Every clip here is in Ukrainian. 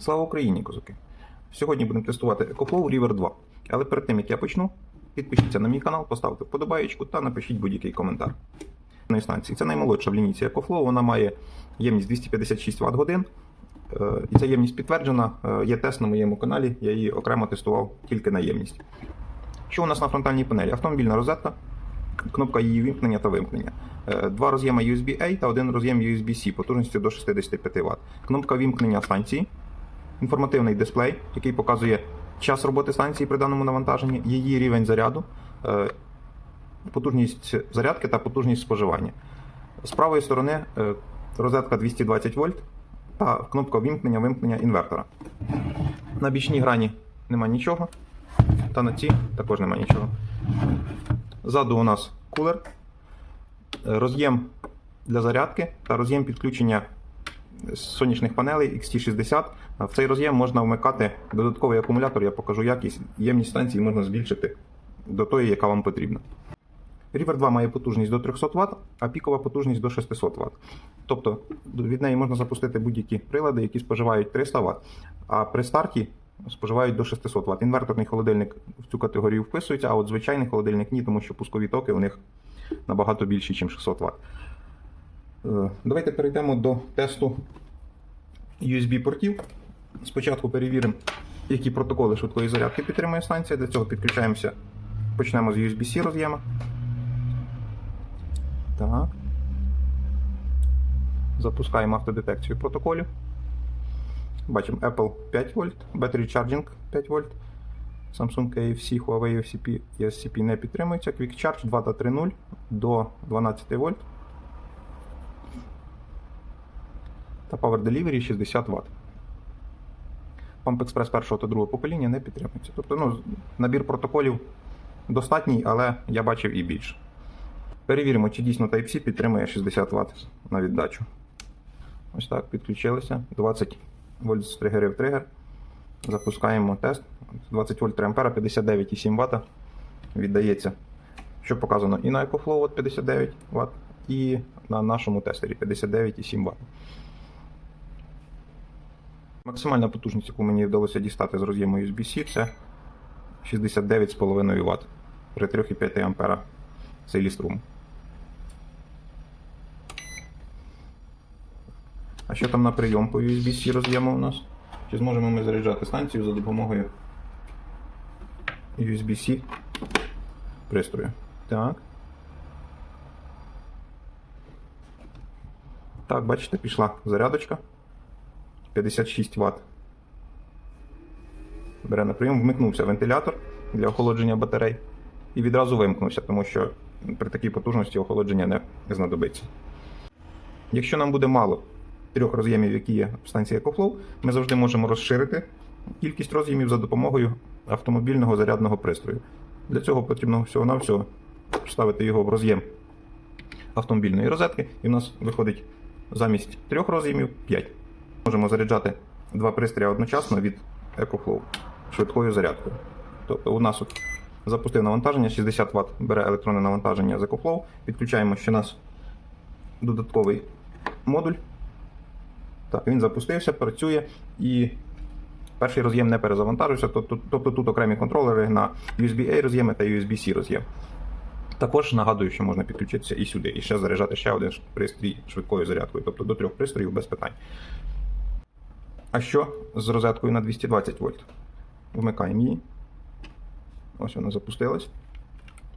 Слава Україні, козаки! Сьогодні будемо тестувати EcoFlow River 2. Але перед тим як я почну, підпишіться на мій канал, поставте вподобаєчку та напишіть будь-який коментар. Станції. Це наймолодша в лінійці EcoFlow, вона має ємність 256 Вт годин. Е, І ця ємність підтверджена. Е, Є тест на моєму каналі, я її окремо тестував тільки на ємність. Що у нас на фронтальній панелі? Автомобільна розетка, кнопка її вимкнення та вимкнення. Е, Два роз'єми USB-A та один роз'єм USB-C потужністю до 65 Вт. Кнопка вимкнення станції, інформативний дисплей, який показує час роботи станції при даному навантаженні, її рівень заряду, е, потужність зарядки та потужність споживання. З правої сторони е, розетка 220 вольт та кнопка вимкнення вимкнення інвертора. На бічній грані нема нічого, та на цій також нема нічого. Ззаду у нас кулер, е, роз'єм для зарядки та роз'єм підключення сонячних панелей XT60. В цей роз'єм можна вмикати додатковий акумулятор, я покажу якість. Ємність станції можна збільшити до тої, яка вам потрібна. River 2 має потужність до 300 Вт, а пікова потужність до 600 Вт. Тобто від неї можна запустити будь-які прилади, які споживають 300 Вт, а при старті споживають до 600 Вт. Інверторний холодильник в цю категорію вписується, а от звичайний холодильник ні, тому що пускові токи у них набагато більші, ніж 600 Вт. Е, Давайте перейдемо до тесту USB-портів. Спочатку перевіримо, які протоколи швидкої зарядки підтримує станція. Для цього підключаємося. Почнемо з USB-C роз'єма. Так. Запускаємо автодетекцію протоколів. Бачимо Apple 5 вольт, Battery Charging 5 вольт. Samsung KFC, Huawei FCP і SCP не підтримуються. Quick Charge 2 та 3.0 до 12 вольт. Та Power Delivery 60 Вт. Pump Express першого та другого покоління не підтримується. Тобто ну, набір протоколів достатній, але я бачив і більше. Перевіримо, чи дійсно Type-C підтримує 60 Вт на віддачу. Ось так, підключилися. 20 вольт стригерив тригер. Запускаємо тест. 20 вольт 3 А 59,7 Вт. Віддається, що показано і на EcoFlow от 59 Вт, і на нашому тестері 59,7 Вт. Максимальна потужність, яку мені вдалося дістати з роз'єму USB-C, це 69,5 Вт при 3,5 А силі струму. А що там на прийом по USB-C роз'єму у нас? Чи зможемо ми заряджати станцію за допомогою USB-C пристрою? Так. Так, бачите, пішла зарядочка. 56 Вт. Бере на прийом, вмикнувся вентилятор для охолодження батарей і відразу вимкнувся, тому що при такій потужності охолодження не знадобиться. Якщо нам буде мало трьох роз'ємів, які є в станції EcoFlow, ми завжди можемо розширити кількість роз'ємів за допомогою автомобільного зарядного пристрою. Для цього потрібно всього-навсього вставити його в роз'єм автомобільної розетки, і в нас виходить замість трьох роз'ємів 5. Можемо заряджати два пристрої одночасно від EcoFlow швидкою зарядкою. Тобто у нас от запустив навантаження, 60 Вт бере електронне навантаження з EcoFlow, підключаємо ще нас додатковий модуль. Так, він запустився, працює і перший роз'єм не перезавантажився, тобто, тобто тут окремі контролери на USB-A роз'єми та USB-C роз'єм. Також нагадую, що можна підключитися і сюди, і ще заряджати ще один пристрій швидкою зарядкою, тобто до трьох пристроїв без питань. А що з розеткою на 220 вольт? Вмикаємо її. Ось вона запустилась.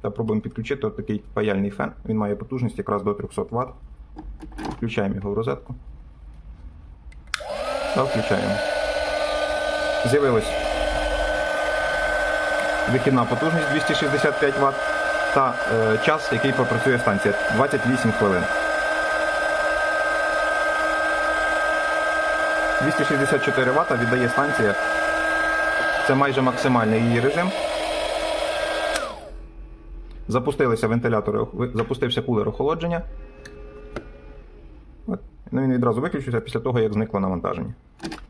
Та пробуємо підключити от такий паяльний фен. Він має потужність якраз до 300 Вт. Включаємо його в розетку. Та включаємо. З'явилась вихідна потужність 265 Вт та е, час, який попрацює станція 28 хвилин. 264 Вт віддає станція. Це майже максимальний її режим. Запустилися вентилятори, запустився кулер охолодження. От. Ну, він відразу виключився після того, як зникло навантаження.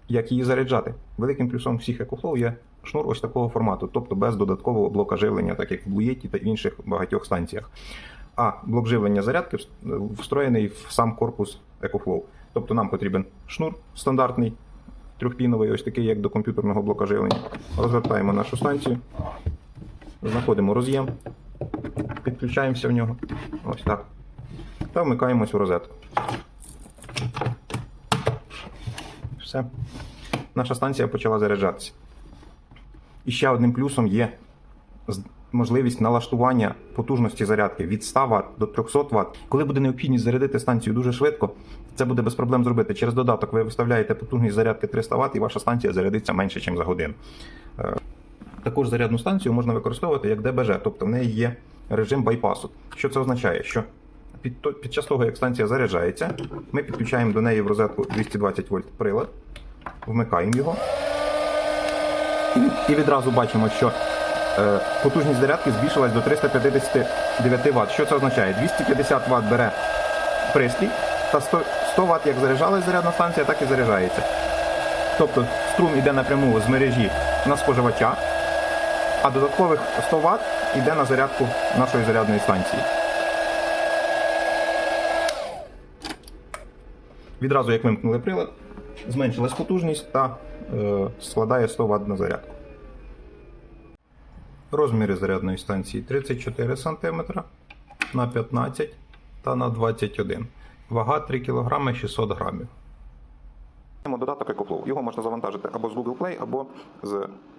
Як її заряджати? Великим плюсом всіх EcoFlow є шнур ось такого формату, тобто без додаткового блока живлення, так як в Blue та інших багатьох станціях. А блок живлення зарядки встроєний в сам корпус EcoFlow. Тобто нам потрібен шнур стандартний трьохпіновий, ось такий, як до комп'ютерного блока живлення. Розвертаємо нашу станцію, знаходимо роз'єм, підключаємося в нього. Ось так. Та вмикаємось в розетку. Все. Наша станція почала заряджатися. І ще одним плюсом є можливість налаштування потужності зарядки від 100 Вт до 300 Вт. Коли буде необхідність зарядити станцію дуже швидко, це буде без проблем зробити. Через додаток ви виставляєте потужність зарядки 300 Вт і ваша станція зарядиться менше, ніж за годину. Е, Також зарядну станцію можна використовувати як ДБЖ, тобто в неї є режим байпасу. Що це означає? Що під, під час того, як станція заряджається, ми підключаємо до неї в розетку 220 вольт прилад, вмикаємо його. І, відразу бачимо, що потужність зарядки збільшилась до 359 Вт. Що це означає? 250 Вт бере пристрій, та 100, 100 Вт як заряджалась зарядна станція, так і заряджається. Тобто струм йде напряму з мережі на споживача, а додаткових 100 Вт йде на зарядку нашої зарядної станції. Відразу як вимкнули прилад, зменшилась потужність та е, складає 100 Вт на зарядку. Розміри зарядної станції 34 см на 15 та на 21 Вага 3 кг 600 грамів. Додаток EcoFlow. Його можна завантажити або з Google Play, або з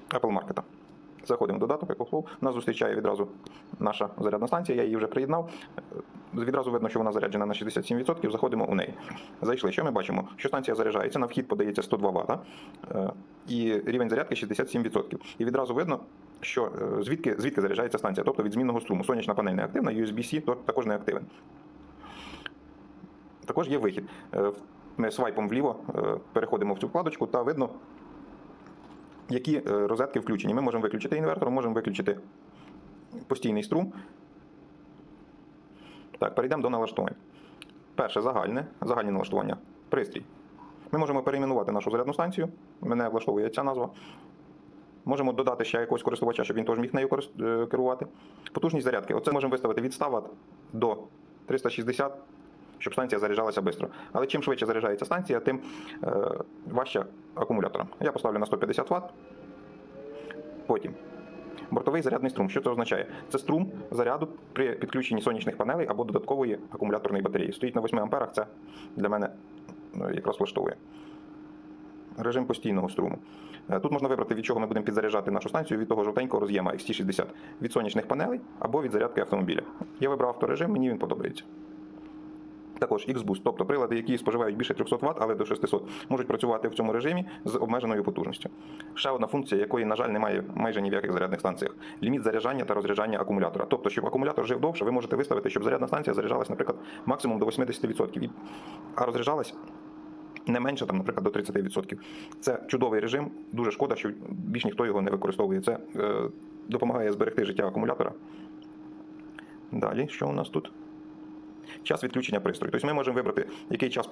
Apple Market. Заходимо в додаток EcoFlow. Нас зустрічає відразу наша зарядна станція, я її вже приєднав. Відразу видно, що вона заряджена на 67%. Заходимо у неї. Зайшли. Що ми бачимо? Що станція заряджається, на вхід подається 102 Вт, е, і рівень зарядки 67%. І відразу видно, що е, звідки, звідки заряджається станція, тобто від змінного струму. Сонячна панель не активна, USB-C також не активен. Також є вихід. Е, Ми свайпом вліво е, переходимо в цю вкладочку та видно, які розетки включені. Ми можемо виключити інвертор, можемо виключити постійний струм. Так, перейдемо до налаштувань. Перше загальне, загальні налаштування. Пристрій. Ми можемо перейменувати нашу зарядну станцію. Мене влаштовує ця назва. Можемо додати ще якогось користувача, щоб він теж міг нею е, керувати. Потужність зарядки. Оце можемо виставити від 100 Вт до 360, щоб станція заряджалася швидко. Але чим швидше заряджається станція, тим е, важче акумулятором. Я поставлю на 150 Вт. Потім. Бортовий зарядний струм. Що це означає? Це струм заряду при підключенні сонячних панелей або додаткової акумуляторної батареї. Стоїть на 8 амперах, це для мене ну, якраз влаштовує. Режим постійного струму. Е, Тут можна вибрати, від чого ми будемо підзаряджати нашу станцію від того жовтенького роз'єма XT60 від сонячних панелей або від зарядки автомобіля. Я вибрав авторежим, мені він подобається. Також X-Boost, тобто прилади, які споживають більше 300 Вт, але до 600, можуть працювати в цьому режимі з обмеженою потужністю. Ще одна функція, якої, на жаль, немає майже ні в яких зарядних станціях ліміт заряджання та розряджання акумулятора. Тобто, щоб акумулятор жив довше, ви можете виставити, щоб зарядна станція заряджалась, наприклад, максимум до 80%, а розряджалась не менше, там, наприклад, до 30%. Це чудовий режим. Дуже шкода, що більш ніхто його не використовує. Це е, допомагає зберегти життя акумулятора. Далі, що у нас тут? Час відключення пристрою. Тобто ми можемо вибрати, який час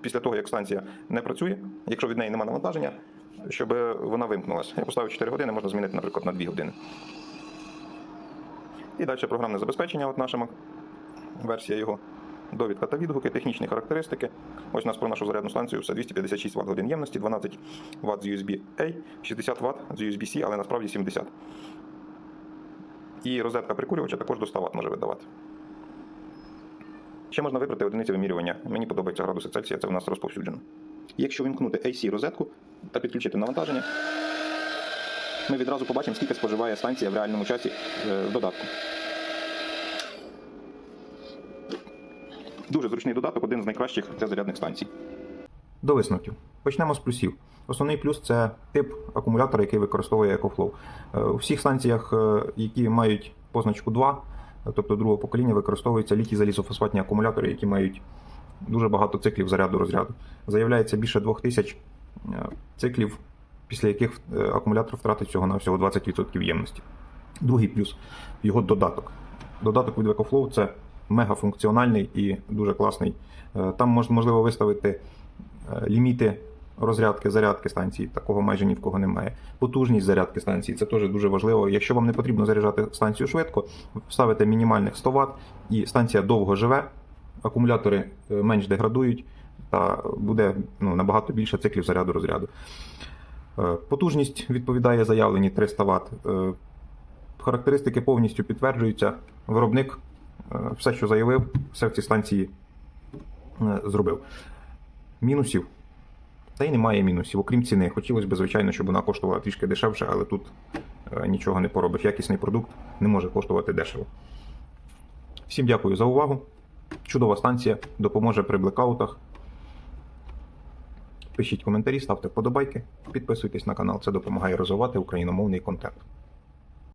після того, як станція не працює, якщо від неї немає навантаження, щоб вона вимкнулася. Я поставив 4 години, можна змінити, наприклад, на 2 години. І далі програмне забезпечення, от наша версія його. Довідка та відгуки, технічні характеристики. Ось у нас про нашу зарядну станцію все 256 Вт годин ємності, 12 Вт з USB-A, 60 Вт з USB-C, але насправді 70. І розетка прикурювача також до 100 Вт може видавати. Ще можна вибрати одиниці вимірювання. Мені подобається градуси Цельсія, це в нас розповсюджено. Якщо вимкнути AC розетку та підключити навантаження, ми відразу побачимо, скільки споживає станція в реальному часі е, в додатку. Дуже зручний додаток, один з найкращих для зарядних станцій. До висновків. Почнемо з плюсів. Основний плюс це тип акумулятора, який використовує EcoFlow. Е, У всіх станціях, е, які мають позначку 2, тобто другого покоління, використовуються літій залізофосфатні акумулятори, які мають дуже багато циклів заряду розряду. Заявляється більше 2000 е, циклів, після яких акумулятор втратить всього на всього 20% ємності. Другий плюс його додаток. Додаток від EcoFlow це мегафункціональний і дуже класний. Е, Там можливо виставити е, ліміти розрядки, зарядки станції. Такого майже ні в кого немає. Потужність зарядки станції це теж дуже важливо. Якщо вам не потрібно заряджати станцію швидко, ставите мінімальних 100 Вт і станція довго живе, акумулятори е, менш деградують. та буде ну, набагато більше циклів заряду розряду. Потужність відповідає заявлені 300 Вт. Характеристики повністю підтверджуються. Виробник все, що заявив, все в цій станції е, зробив. Мінусів. Та й немає мінусів, окрім ціни. Хотілося б, звичайно, щоб вона коштувала трішки дешевше, але тут е, нічого не поробиш. Якісний продукт не може коштувати дешево. Всім дякую за увагу. Чудова станція допоможе при блекаутах. Пишіть коментарі, ставте вподобайки, підписуйтесь на канал. Це допомагає розвивати україномовний контент.